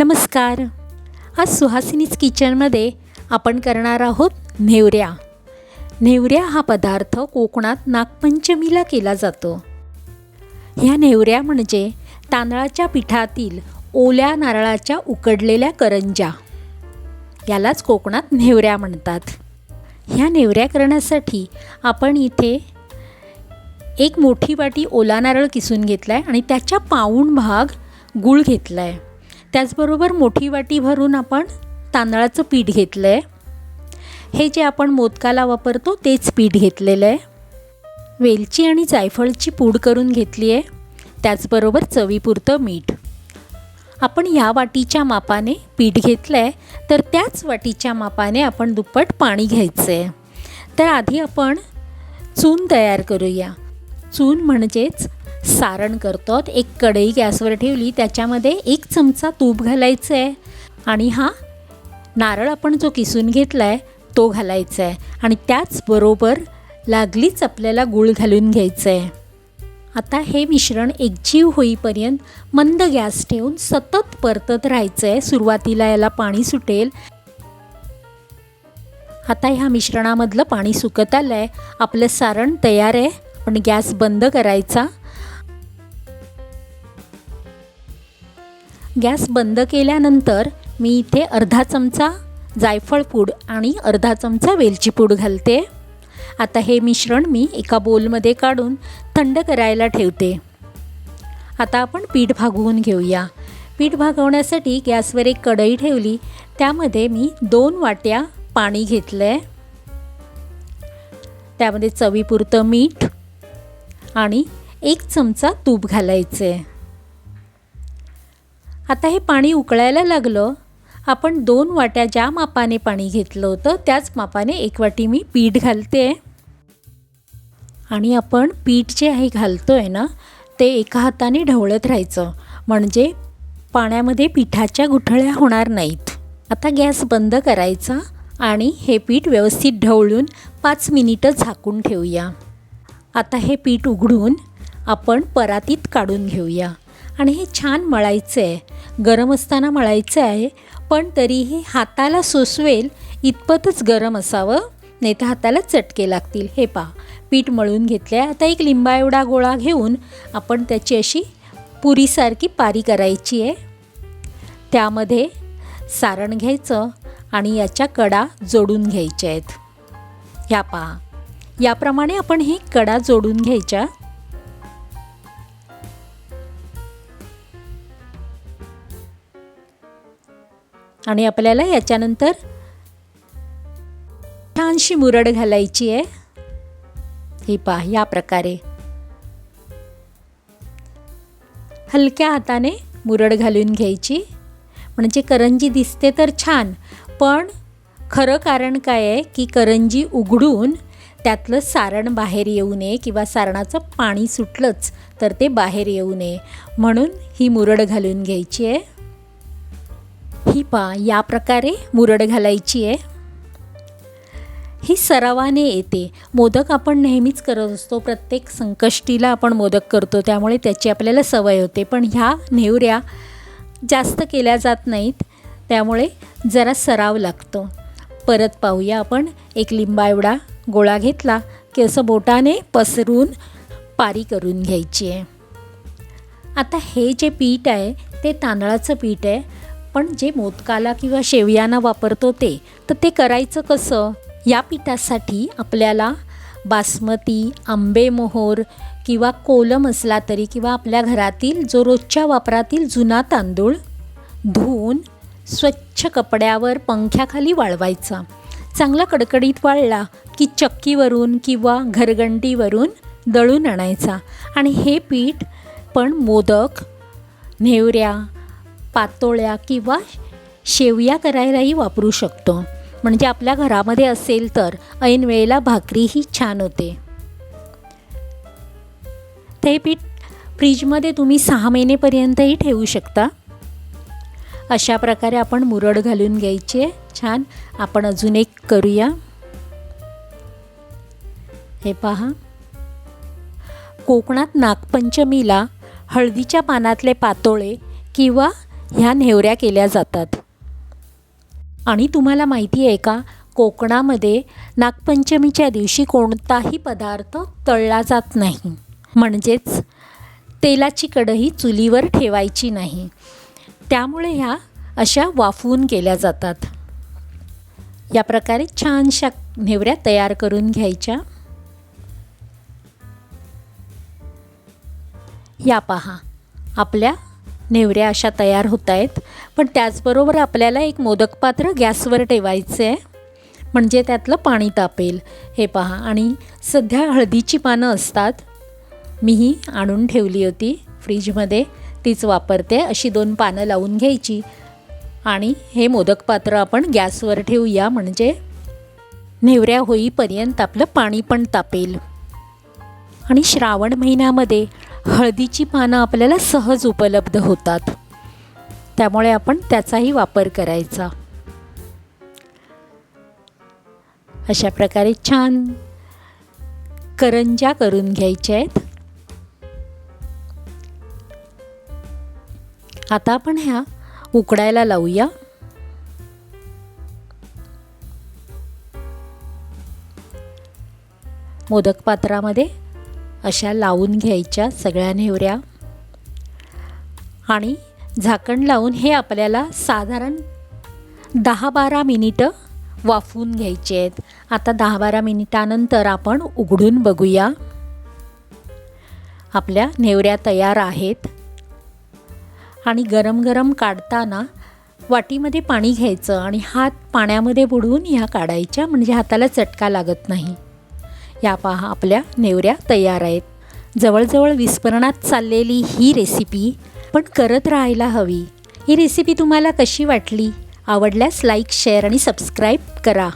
नमस्कार. आज सुहासिनीज किचनमध्ये आपण करणार आहोत नेवऱ्या. नेवऱ्या हा पदार्थ कोकणात नागपंचमीला केला जातो. ह्या नेवऱ्या म्हणजे तांदळाच्या पिठातील ओल्या नारळाच्या उकडलेल्या करंजा यालाच कोकणात नेवऱ्या म्हणतात. ह्या नेवऱ्या करण्यासाठी आपण इथे एक मोठी वाटी ओला नारळ किसून घेतला आहे आणि त्याच्या पाऊण भाग गूळ घेतला आहे त्याचबरोबर मोठी वाटी भरून आपण तांदळाचं पीठ घेतलं आहे हे जे आपण मोदकाला वापरतो तेच पीठ घेतलेलं आहे वेलची आणि जायफळची पूड करून घेतली आहे त्याचबरोबर चवीपुरतं मीठ. आपण या वाटीच्या मापाने पीठ घेतलं आहे तर त्याच वाटीच्या मापाने आपण दुप्पट पाणी घ्यायचं आहे तर आधी आपण चून तयार करूया. चून म्हणजेच सारण करतो एक कढई गॅसवर ठेवली. त्याच्यामध्ये एक चमचा तूप घालायचं आहे आणि हा नारळ आपण जो किसून घेतला आहे तो घालायचा आहे आणि त्याचबरोबर लागलीच आपल्याला गूळ घालून घ्यायचं आहे आता हे मिश्रण एकजीव होईपर्यंत मंद गॅस ठेवून सतत परतत राहायचं आहे सुरुवातीला याला पाणी सुटेल. आता ह्या मिश्रणामधलं पाणी सुकत आलं आहे आपलं सारण तयार आहे. आपण गॅस बंद करायचा. गॅस बंद केल्यानंतर मी इथे अर्धा चमचा जायफळ पूड आणि अर्धा चमचा वेलची पूड घालते. आता हे मिश्रण मी एका बोलमध्ये काढून थंड करायला ठेवते. आता आपण पीठ भागवून घेऊया. पीठ भागवण्यासाठी गॅसवर एक कढई ठेवली. त्यामध्ये मी दोन वाट्या पाणी घेतलं आहे त्यामध्ये चवीपुरतं मीठ आणि एक चमचा तूप घालायचं आहे आता हे पाणी उकळायला लागलं. आपण दोन वाट्या ज्या मापाने पाणी घेतलं होतं त्याच मापाने एक वाटी मी पीठ घालते. आणि आपण पीठ जे आहे घालतो आहे ना ते एका हाताने ढवळत राहायचं. म्हणजे पाण्यामध्ये पिठाच्या गुठळ्या होणार नाहीत. आता गॅस बंद करायचा आणि हे पीठ व्यवस्थित ढवळून पाच मिनिटं झाकून ठेवूया. आता हे पीठ उघडून आपण परातीत काढून घेऊया. आणि हे छान मळायचं आहे गरम असताना मळायचं आहे पण तरीही हाताला सोसवेल इतपतच गरम असावं. नाही तर हाताला चटके लागतील. हे पहा पीठ मळून घेतले आहे आता एक लिंबा एवढा गोळा घेऊन आपण त्याची अशी पुरीसारखी पारी करायची आहे. त्यामध्ये सारण घ्यायचं आणि याच्या कडा जोडून घ्यायच्या आहेत. ह्या पहा याप्रमाणे आपण ही कडा जोडून घ्यायच्या. आणि आपल्याला याच्यानंतर छानशी मुरड घालायची आहे. ही पहा या प्रकारे. हलक्या हाताने मुरड घालून घ्यायची. म्हणजे करंजी दिसते तर छान पण खरं कारण काय आहे की करंजी उघडून त्यातलं सारण बाहेर येऊ नये किंवा सारणाचं पाणी सुटलंच तर ते बाहेर येऊ नये. म्हणून ही मुरड घालून घ्यायची आहे. ही पा या प्रकारे मुरड घालायची आहे. ही सरावाने येते. मोदक आपण नेहमीच करत असतो. प्रत्येक संकष्टीला आपण मोदक करतो. त्यामुळे त्याची आपल्याला सवय होते. पण ह्या नेवऱ्या जास्त केल्या जात नाहीत. त्यामुळे जरा सराव लागतो. परत पाहूया आपण. एक लिंबा एवढा गोळा घेतला की असं बोटाने पसरून पारी करून घ्यायची आहे. आता हे जे पीठ आहे ते तांदळाचं पीठ आहे. पण जे मोदकाला किंवा शेवयाना वापरतो ते तर ते करायचं कसं? या पिठासाठी आपल्याला बासमती आंबेमोहोर किंवा कोलम असला तरी किंवा आपल्या घरातील जो रोजच्या वापरातील जुना तांदूळ धुवून स्वच्छ कपड्यावर पंख्याखाली वाळवायचा. चांगला कडकडीत वाळला की चक्कीवरून किंवा घरगंटीवरून दळून आणायचा. आणि हे पीठ पण मोदक नेवऱ्या पातोळ्या किंवा शेवया करायलाही वापरू शकतो. म्हणजे आपल्या घरामध्ये असेल तर ऐन वेळेला भाकरीही छान होते. ते पीठ फ्रीजमध्ये तुम्ही सहा महिनेपर्यंतही ठेवू शकता. अशा प्रकारे आपण मुरड घालून घ्यायची. आहे छान. आपण अजून एक करूया. हे पहा. कोकणात नागपंचमीला हळदीच्या पानातले पातोळे किंवा ह्या नेवऱ्या केल्या जातात. आणि तुम्हाला माहिती आहे का कोकणामध्ये नागपंचमीच्या दिवशी कोणताही पदार्थ तळला जात नाही. म्हणजेच तेलाची कढई चुलीवर ठेवायची नाही. त्यामुळे ह्या अशा वाफवून केल्या जातात. या प्रकारे छानशा नेवऱ्या तयार करून घ्यायच्या. या पहा आपल्या नेवऱ्या अशा तयार होत आहेत पण त्याचबरोबर आपल्याला एक मोदक पात्र गॅसवर ठेवायचं आहे म्हणजे त्यातलं पाणी तापेल. हे पहा आणि सध्या हळदीची पानं असतात. मीही आणून ठेवली होती फ्रीजमध्ये. तीच वापरते अशी दोन पानं लावून घ्यायची. आणि हे मोदक पात्र आपण गॅसवर ठेवूया म्हणजे नेवऱ्या होईपर्यंत आपलं पाणी पण तापेल. आणि श्रावण महिन्यामध्ये हळदीची पानं आपल्याला सहज उपलब्ध होतात. त्यामुळे आपण त्याचाही वापर करायचा. अशा प्रकारे छान करंज्या करून घ्यायच्या आहेत. आता आपण ह्या उकडायला लावूया. मोदक पात्रामध्ये अशा लावून घ्यायच्या सगळ्या नेवऱ्या. आणि झाकण लावून हे आपल्याला साधारण दहा बारा मिनिटं वाफवून घ्यायचे आहेत. आता दहा बारा मिनिटानंतर आपण उघडून बघूया. आपल्या नेवऱ्या तयार आहेत. आणि गरम गरम काढताना वाटीमध्ये पाणी घ्यायचं आणि हात पाण्यामध्ये बुडवून ह्या काढायच्या म्हणजे हाताला चटका लागत नाही. या पहा आपल्या नेवऱ्या तयार आहेत. जवळजवळ विस्मरणात चाललेली ही रेसिपी पण करत राहायला हवी. ही रेसिपी तुम्हाला कशी वाटली? आवडल्यास लाईक शेअर आणि सबस्क्राईब करा.